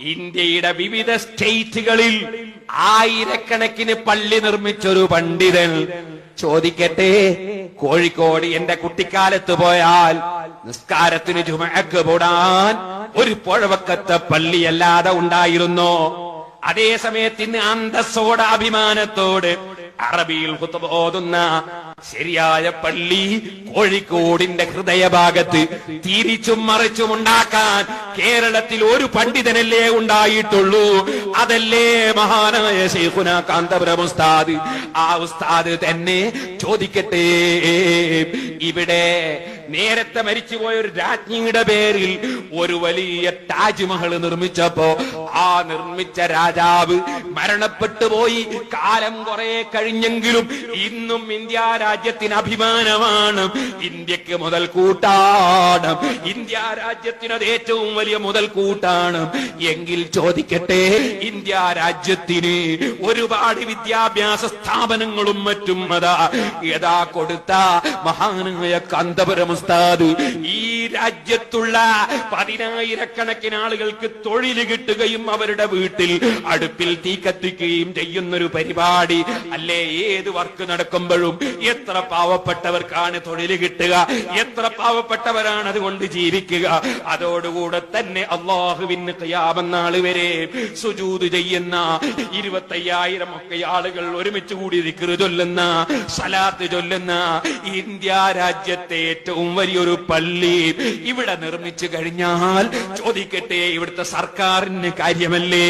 ഇന്ത്യയുടെ വിവിധ സ്റ്റേറ്റുകളിൽ ആയിരക്കണക്കിന് പള്ളി നിർമ്മിച്ചൊരു പണ്ഡിതൻ. ചോദിക്കട്ടെ കോഴിക്കോട് എന്റെ കുട്ടിക്കാലത്ത് പോയാൽ നിസ്കാരത്തിന് ചുമക്ക് പോടാൻ ഒരു പുഴവക്കത്തെ പള്ളിയല്ലാതെ ഉണ്ടായിരുന്നോ? അതേ സമയത്തിന് അന്തസ്സോടെ അഭിമാനത്തോട് അറബിയിൽ ഓതുന്ന ശരിയായ പള്ളി കോഴിക്കോടിന്റെ ഹൃദയഭാഗത്ത് തിരിച്ചും മറിച്ചും ഉണ്ടാക്കാൻ കേരളത്തിൽ ഒരു പണ്ഡിതനല്ലേ ഉണ്ടായിട്ടുള്ളൂ. അതല്ലേ മഹാനായ ശൈഖുന കാന്തപുരം ഉസ്താദ്? ആ ഉസ്താദ് തന്നെ ചോദിക്കട്ടെ. ഇവിടെ നേരത്തെ മരിച്ചുപോയ ഒരു രാജ്ഞിയുടെ പേരിൽ ഒരു വലിയ താജ്മഹൽ നിർമ്മിച്ചപ്പോ ആ നിർമ്മിച്ച രാജാവ് മരണപ്പെട്ടു പോയി. കാലം കുറെ കഴിഞ്ഞെങ്കിലും ഇന്നും ഇന്ത്യ രാജ്യത്തിന് അഭിമാനമാണ്. ഇന്ത്യയ്ക്ക് മുതൽ കൂട്ടാണ്. ഇന്ത്യ രാജ്യത്തിന് അത് ഏറ്റവും വലിയ മുതൽ കൂട്ടാണ്. എങ്കിൽ ചോദിക്കട്ടെ ഇന്ത്യ രാജ്യത്തിന് ഒരുപാട് വിദ്യാഭ്യാസ സ്ഥാപനങ്ങളും മറ്റും അതാ. യഥാ കൊടുത്ത മഹാനായ കാന്തപുരം ഉസ്താദ് ഈ രാജ്യത്തുള്ള പതിനായിരക്കണക്കിന് ആളുകൾക്ക് തൊഴിൽ കിട്ടുകയും അവരുടെ വീട്ടിൽ അടുപ്പിൽ തീ കത്തിക്കുകയും ചെയ്യുന്നൊരു പരിപാടി. അല്ലേ? ഏത് വർക്ക് നടക്കുമ്പോഴും എത്ര പാവപ്പെട്ടവർക്കാണ് തൊഴിൽ കിട്ടുക? എത്ര പാവപ്പെട്ടവരാണ് അതുകൊണ്ട് ജീവിക്കുക? അതോടുകൂടെ തന്നെ അള്ളാഹുവിന് കയാമെന്നാൾ വരെ സുജൂത് ചെയ്യുന്ന ഇരുപത്തയ്യായിരം ഒക്കെ ആളുകൾ ഒരുമിച്ച് കൂടി ദിക്റ് ചൊല്ലുന്ന സലാത്ത് ചൊല്ലുന്ന ഇന്ത്യ രാജ്യത്തെ ഏറ്റവും വലിയൊരു പള്ളി ഇവിടെ നിർമ്മിച്ചു കഴിഞ്ഞാൽ ചോദിക്കട്ടെ ഇവിടുത്തെ സർക്കാരിന് കാര്യമല്ലേ?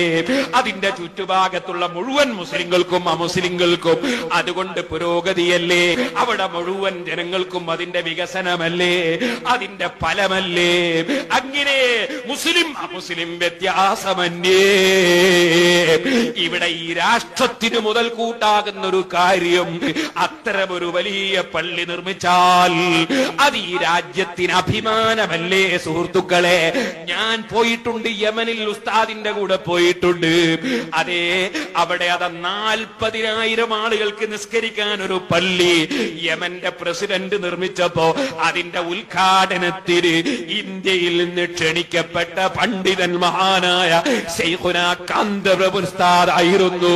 അതിന്റെ ചുറ്റുഭാഗത്തുള്ള മുഴുവൻ മുസ്ലിങ്ങൾക്കും അമുസ്ലിങ്ങൾക്കും അതുകൊണ്ട് പുരോഗതിയല്ലേ? അവിടെ മുഴുവൻ ജനങ്ങൾക്കും അതിന്റെ വികസനമല്ലേ? അതിന്റെ ഫലമല്ലേ? അങ്ങനെ മുസ്ലിം അമുസ്ലിം വ്യത്യാസമന്യേ ഇവിടെ ഈ രാഷ്ട്രത്തിന് മുതൽ കൂട്ടാകുന്ന ഒരു കാര്യം അത്തരമൊരു വലിയ പള്ളി നിർമ്മിച്ചാൽ അത് ഈ രാജ്യത്തിന് അഭിമാനമല്ലേ സുഹൃത്തുക്കളെ? ഞാൻ പോയിട്ടുണ്ട് യമനിൽ ഉസ്താദിന്റെ കൂടെ പോയിട്ടുണ്ട്. അതെ അവിടെ അത് നാൽപ്പതിനായിരം ആളുകൾക്ക് നിസ്കരിക്കാൻ ഒരു പള്ളി യമന്റെ പ്രസിഡന്റ് നിർമ്മിച്ചപ്പോ അതിന്റെ ഉദ്ഘാടനത്തിന് ഇന്ത്യയിൽ നിന്ന് ക്ഷണിക്കപ്പെട്ട പണ്ഡിതൻ മഹാനായ ഉസ്താദ് ആയിരുന്നു.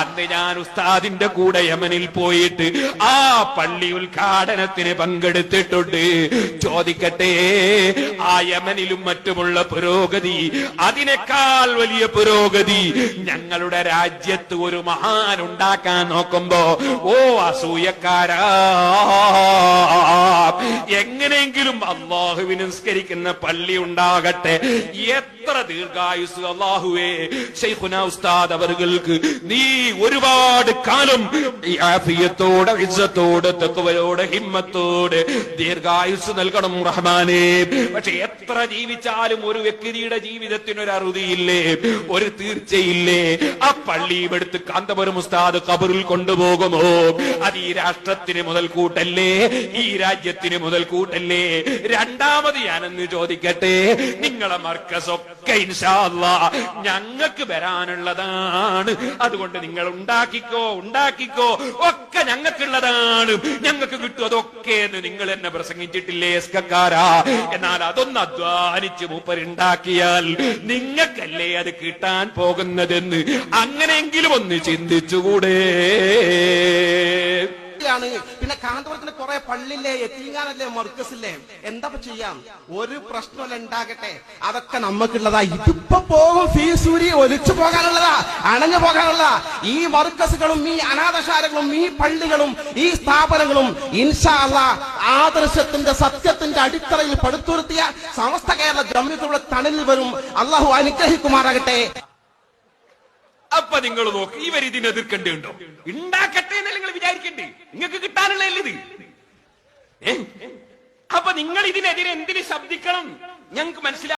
അന്ന് ഞാൻ ഉസ്താദിന്റെ കൂടെ യമനിൽ പോയിട്ട് ആ പള്ളി ഉദ്ഘാടനത്തിന് പങ്കെടുത്തിട്ടുണ്ട്. ചോദിക്കട്ടെ ആ യമനിലും മറ്റുമുള്ള പുരോഗതി അതിനേക്കാൾ വലിയ പുരോഗതി ഞങ്ങളുടെ രാജ്യത്ത് ഒരു മഹാൻ ഉണ്ടാക്കാൻ നോക്കുമ്പോ ഓ അസൂയക്കാരാ. എങ്ങനെയെങ്കിലും അള്ളാഹുവിന് നിസ്കരിക്കുന്ന പള്ളി ഉണ്ടാകട്ടെ. എത്ര ദീർഘായുസ് അള്ളാഹുവേ. ശൈഖുന ഉസ്താദ് അവർക്ക് നീ ഒരുപാട് കാലം ആഫിയത്തോടെ ഇജ്ജത്തോടെ തെക്കുവയോടെ ഹിമ്മത്തോടെ ദീർഘായുസ് നൽകണം റഹ്മാനെ പക്ഷെ എത്ര ജീവിച്ചാലും ഒരു വ്യക്തിയുടെ ജീവിതത്തിന് ഒരു അറുതിയില്ലേ ഒരു തീർച്ചയില്ലേ? ആ പള്ളിയും എടുത്ത് കാന്തപുരം ഉസ്താദ് കബറിൽ കൊണ്ടുപോകുമോ? അത് ഈ രാഷ്ട്രത്തിന് മുതൽ കൂട്ടല്ലേ? ഈ രാജ്യത്തിന് മുതൽ കൂട്ടല്ലേ? രണ്ടാമത് ഞാനെന്ന് ചോദിക്കട്ടെ? നിങ്ങളെ മർക്കസൊക്കെ ഞങ്ങൾക്ക് വരാനുള്ളതാണ്. അതുകൊണ്ട് നിങ്ങൾ ഉണ്ടാക്കിക്കോ ഉണ്ടാക്കിക്കോ. ഒക്കെ ഞങ്ങൾക്കുള്ളതാണ്. ഞങ്ങൾക്ക് കിട്ടും അതൊക്കെ എന്ന് നിങ്ങൾ എന്നെ പ്രസംഗിച്ചിട്ടില്ലേ എസ്കക്കാരാ എന്നാൽ അതൊന്ന് അധ്വാനിച്ച് മൂപ്പരുണ്ടാക്കിയാൽ നിങ്ങൾക്കല്ലേ അത് കിട്ടാൻ പോകുന്നതെന്ന് അങ്ങനെയെങ്കിലും ഒന്ന് ചിന്തിച്ചുകൂടെ. ാണ് പിന്നെ കാന്തപുരത്തിന് കുറെ പള്ളില്ലേ എത്തിങ്ങാനല്ലേ മർക്കസില്ലേ? എന്താ ചെയ്യാം? ഒരു പ്രശ്നമല്ല ഉണ്ടാകട്ടെ. അതൊക്കെ നമുക്കുള്ളതാ ഇതിപ്പോ പോകും ഫീസൂരി ഒലിച്ചു പോകാനുള്ളതാ അണഞ്ഞു പോകാനുള്ള ഈ മർക്കസുകളും ഈ അനാഥശാലകളും ഈ പള്ളികളും ഈ സ്ഥാപനങ്ങളും ഇൻഷാല്ല ആദർശത്തിന്റെ സത്യത്തിന്റെ അടിത്തറയിൽ പടുത്തുരുത്തിയ സമസ്ത കേരള ജമ്മിത്തുള്ള തണലിൽ വരും. അള്ളാഹു അനുഗ്രഹിക്കുമാറാകട്ടെ. അപ്പൊ നിങ്ങൾ നോക്ക് ഇവർ ഇതിനെ എതിർക്കേണ്ടതുണ്ടോ? ഉണ്ടാക്കട്ടെ എന്നല്ല നിങ്ങൾ വിചാരിക്കണ്ടേ? നിങ്ങൾക്ക് കിട്ടാനല്ലേ ഇത്? അപ്പൊ നിങ്ങൾ ഇതിനെതിരെ എന്തിന് ശബ്ദിക്കണം? ഞങ്ങൾക്ക് മനസ്സിലായി